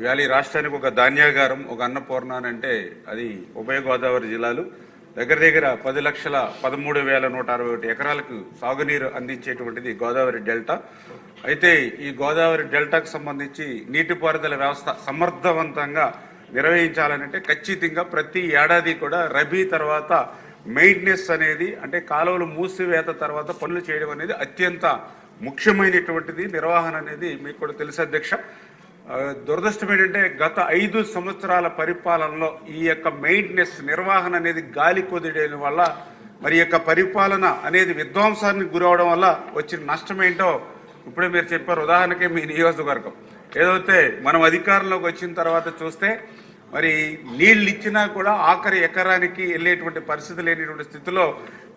ఇవాళ ఈ రాష్ట్రానికి ఒక ధాన్యాగారం ఒక అన్నపూర్ణ అని అంటే అది ఉభయ గోదావరి జిల్లాలు. దగ్గర దగ్గర పది లక్షల పదమూడు వేల నూట అరవై ఒకటి ఎకరాలకు సాగునీరు అందించేటువంటిది గోదావరి డెల్టా. అయితే ఈ గోదావరి డెల్టాకు సంబంధించి నీటిపారుదల వ్యవస్థ సమర్థవంతంగా నిర్వహించాలనంటే ఖచ్చితంగా ప్రతి ఏడాది కూడా రబీ తర్వాత మెయింటెనెన్స్ అనేది అంటే కాలువలు మూసివేత తర్వాత పనులు చేయడం అనేది అత్యంత ముఖ్యమైనటువంటిది. నిర్వహణ అనేది మీకు కూడా తెలుసు అధ్యక్ష. దురదృష్టం ఏంటంటే గత ఐదు సంవత్సరాల పరిపాలనలో ఈ యొక్క మెయింటెనెన్స్ నిర్వహణ అనేది గాలి కొదిడేయడం వల్ల మరి యొక్క పరిపాలన అనేది విధ్వంసానికి గురవడం వల్ల వచ్చిన నష్టం ఏంటో ఇప్పుడే మీరు చెప్పారు. ఉదాహరణకి మీ నియోజకవర్గం. ఏదైతే మనం అధికారంలోకి వచ్చిన తర్వాత చూస్తే మరి నీళ్ళు ఇచ్చినా కూడా ఆఖరి ఎకరానికి వెళ్ళేటువంటి పరిస్థితి లేనిటువంటి స్థితిలో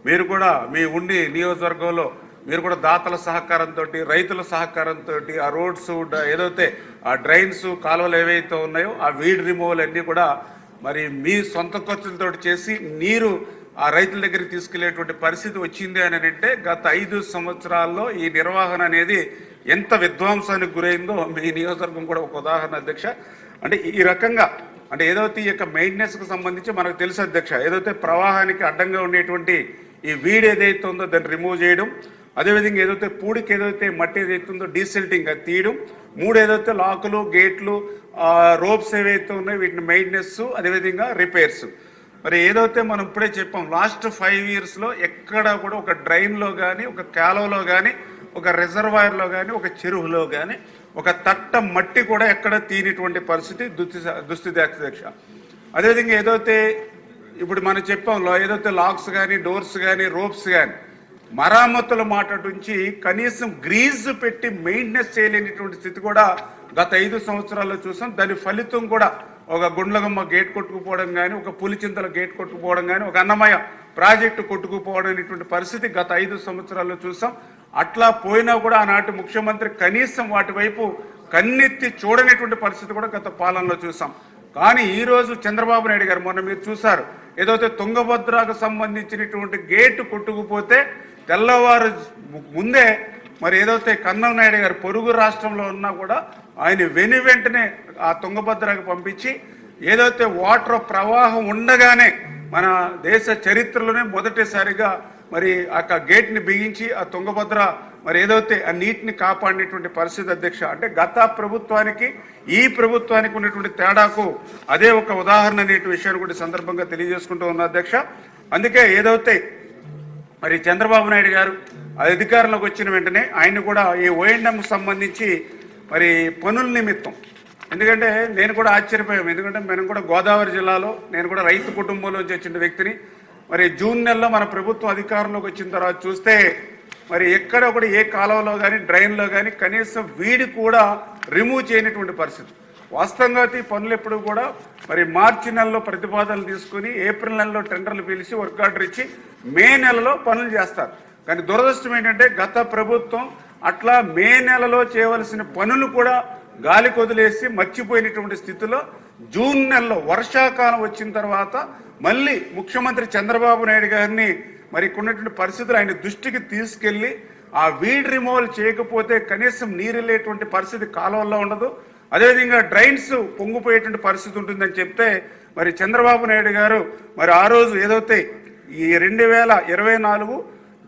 మీరు కూడా మీ ఉండి నియోజకవర్గంలో మీరు కూడా దాతల సహకారంతో రైతుల సహకారంతో ఆ రోడ్స్ ఏదైతే ఆ డ్రైన్స్ కాలువలు ఏవైతే ఉన్నాయో ఆ వీడ్ రిమూవల్ అన్నీ కూడా మరి మీ సొంత ఖర్చులతో చేసి నీరు ఆ రైతుల దగ్గరికి తీసుకెళ్ళేటువంటి పరిస్థితి వచ్చింది అని అంటే గత ఐదు సంవత్సరాల్లో ఈ నిర్వహణ అనేది ఎంత విధ్వంసానికి గురైందో మీ నియోజకవర్గం కూడా ఒక ఉదాహరణ అధ్యక్ష. అంటే ఈ రకంగా అంటే ఏదైతే ఈ యొక్క మెయింటెనెన్స్ సంబంధించి మనకు తెలుసు అధ్యక్ష ఏదైతే ప్రవాహానికి అడ్డంగా ఉండేటువంటి ఈ వీడ్ ఏదైతే ఉందో దాన్ని రిమూవ్ చేయడం అదేవిధంగా ఏదైతే పూడికి ఏదైతే మట్టి ఏదైతే ఉందో డీసెల్టింగ్ అది తీయడం మూడు ఏదైతే లాకులు గేట్లు రోప్స్ ఏవైతే ఉన్నాయో వీటిని మెయింటెనెన్స్ అదేవిధంగా రిపేర్స్ మరి ఏదైతే మనం ఇప్పుడే చెప్పాం లాస్ట్ ఫైవ్ ఇయర్స్లో ఎక్కడ కూడా ఒక డ్రైన్లో కానీ ఒక కాలువలో కానీ ఒక రిజర్వాయర్లో కానీ ఒక చెరువులో కానీ ఒక తట్ట మట్టి కూడా ఎక్కడ తీనిటువంటి పరిస్థితి దుస్థి దుస్థితి అధ్యక్ష అదేవిధంగా ఏదైతే ఇప్పుడు మనం చెప్పాం ఏదైతే లాక్స్ కానీ డోర్స్ కానీ రోప్స్ కానీ మరామతుల మాట నుంచి కనీసం గ్రీజ్ పెట్టి మెయింటెనెన్స్ చేయలేనిటువంటి స్థితి కూడా గత ఐదు సంవత్సరాల్లో చూసాం. దాని ఫలితం కూడా ఒక గుండ్లగమ్మ గేట్ కొట్టుకుపోవడం కానీ ఒక పులిచింతల గేట్ కొట్టుకుపోవడం కానీ ఒక అన్నమయ్య ప్రాజెక్టు కొట్టుకుపోవడం అనేటువంటి పరిస్థితి గత ఐదు సంవత్సరాల్లో చూసాం. అట్లా పోయినా కూడా ఆనాటి ముఖ్యమంత్రి కనీసం వాటి వైపు కన్నెత్తి చూడనటువంటి పరిస్థితి కూడా గత పాలనలో చూసాం. కానీ ఈరోజు చంద్రబాబు నాయుడు గారు మొన్న మీరు చూసారు ఏదైతే తుంగభద్రకు సంబంధించినటువంటి గేటు కొట్టుకుపోతే తెల్లవారు ముందే మరి ఏదైతే కన్నం నాయుడు గారు పొరుగు రాష్ట్రంలో ఉన్నా కూడా ఆయన వెను వెంటనే ఆ తుంగభద్రకు పంపించి ఏదైతే వాటర్ ప్రవాహం ఉండగానే మన దేశ చరిత్రలోనే మొదటిసారిగా మరి ఆ గేట్ని బిగించి ఆ తుంగభద్ర మరి ఏదైతే ఆ నీటిని కాపాడినటువంటి పరిస్థితి అధ్యక్ష అంటే గత ప్రభుత్వానికి ఈ ప్రభుత్వానికి ఉన్నటువంటి తేడాకు అదే ఒక ఉదాహరణ అనేటువంటి విషయాన్ని కూడా సందర్భంగా తెలియజేసుకుంటూ ఉన్న అధ్యక్ష. అందుకే ఏదైతే మరి చంద్రబాబు నాయుడు గారు అధికారంలోకి వచ్చిన వెంటనే ఆయన కూడా ఈ ఓఎండం సంబంధించి మరి పనుల నిమిత్తం. ఎందుకంటే నేను కూడా ఆశ్చర్యపోయాం ఎందుకంటే మనం కూడా గోదావరి జిల్లాలో నేను కూడా రైతు కుటుంబంలోంచి వచ్చిన వ్యక్తిని. మరి జూన్ నెలలో మన ప్రభుత్వం అధికారంలోకి వచ్చిన తర్వాత చూస్తే మరి ఎక్కడ కూడా ఏ కాలంలో కానీ డ్రైన్లో కానీ కనీసం వీడి కూడా రిమూవ్ చేయనటువంటి పరిస్థితి. వాస్తవంగా ఈ పనులు ఎప్పుడు కూడా మరి మార్చి నెలలో ప్రతిపాదనలు తీసుకుని ఏప్రిల్ నెలలో టెండర్లు పిలిచి వర్క్ ఆర్డర్ ఇచ్చి మే నెలలో పనులు చేస్తారు. కానీ దురదృష్టం ఏంటంటే గత ప్రభుత్వం అట్లా మే నెలలో చేయవలసిన పనులు కూడా గాలి కొదిలేసి మర్చిపోయినటువంటి స్థితిలో జూన్ నెలలో వర్షాకాలం వచ్చిన తర్వాత మళ్ళీ ముఖ్యమంత్రి చంద్రబాబు నాయుడు గారిని మరి ఇక్కడున్నటువంటి పరిస్థితులు ఆయన దృష్టికి తీసుకెళ్ళి ఆ వీడ్ రిమూవల్ చేయకపోతే కనీసం నీరు పరిస్థితి కాలువల్లో ఉండదు. అదేవిధంగా డ్రైన్స్ పొంగిపోయేటువంటి పరిస్థితి ఉంటుందని చెప్తే మరి చంద్రబాబు నాయుడు గారు మరి ఆ రోజు ఏదైతే ఈ రెండు వేల ఇరవై నాలుగు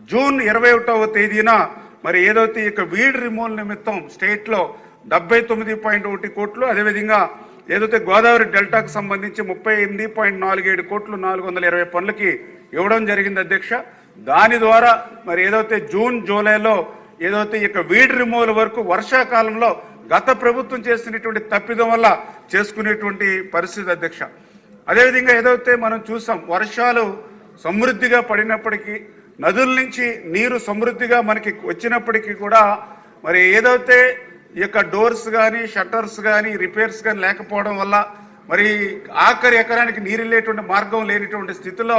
జూన్ ఇరవై ఒకటవ తేదీన మరి ఏదైతే ఇక వీడ్ రిమూవల్ నిమిత్తం స్టేట్లో డెబ్బై తొమ్మిది పాయింట్ ఒకటి కోట్లు అదేవిధంగా ఏదైతే గోదావరి డెల్టాకు సంబంధించి ముప్పై ఎనిమిది పాయింట్ నాలుగు ఏడు కోట్లు నాలుగు వందల ఇరవై పనులకి ఇవ్వడం జరిగింది అధ్యక్ష. దాని ద్వారా మరి ఏదైతే జూన్ జూలైలో ఏదైతే ఇక వీడ్ రిమూవల్ వరకు వర్షాకాలంలో గత ప్రభుత్వం చేసినటువంటి తప్పిదం వల్ల చేసుకునేటువంటి పరిస్థితి అధ్యక్ష. అదేవిధంగా ఏదైతే మనం చూసాం వర్షాలు సమృద్ధిగా పడినప్పటికీ నదుల నుంచి నీరు సమృద్ధిగా మనకి వచ్చినప్పటికీ కూడా మరి ఏదైతే ఈ యొక్క డోర్స్ కానీ షట్టర్స్ కానీ రిపేర్స్ కానీ లేకపోవడం వల్ల మరి ఆఖరి ఎకరానికి నీరు లేటువంటి మార్గం లేనిటువంటి స్థితిలో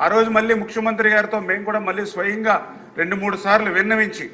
ఆ రోజు మళ్ళీ ముఖ్యమంత్రి గారితో మేము కూడా మళ్ళీ స్వయంగా రెండు మూడు సార్లు విన్నవించి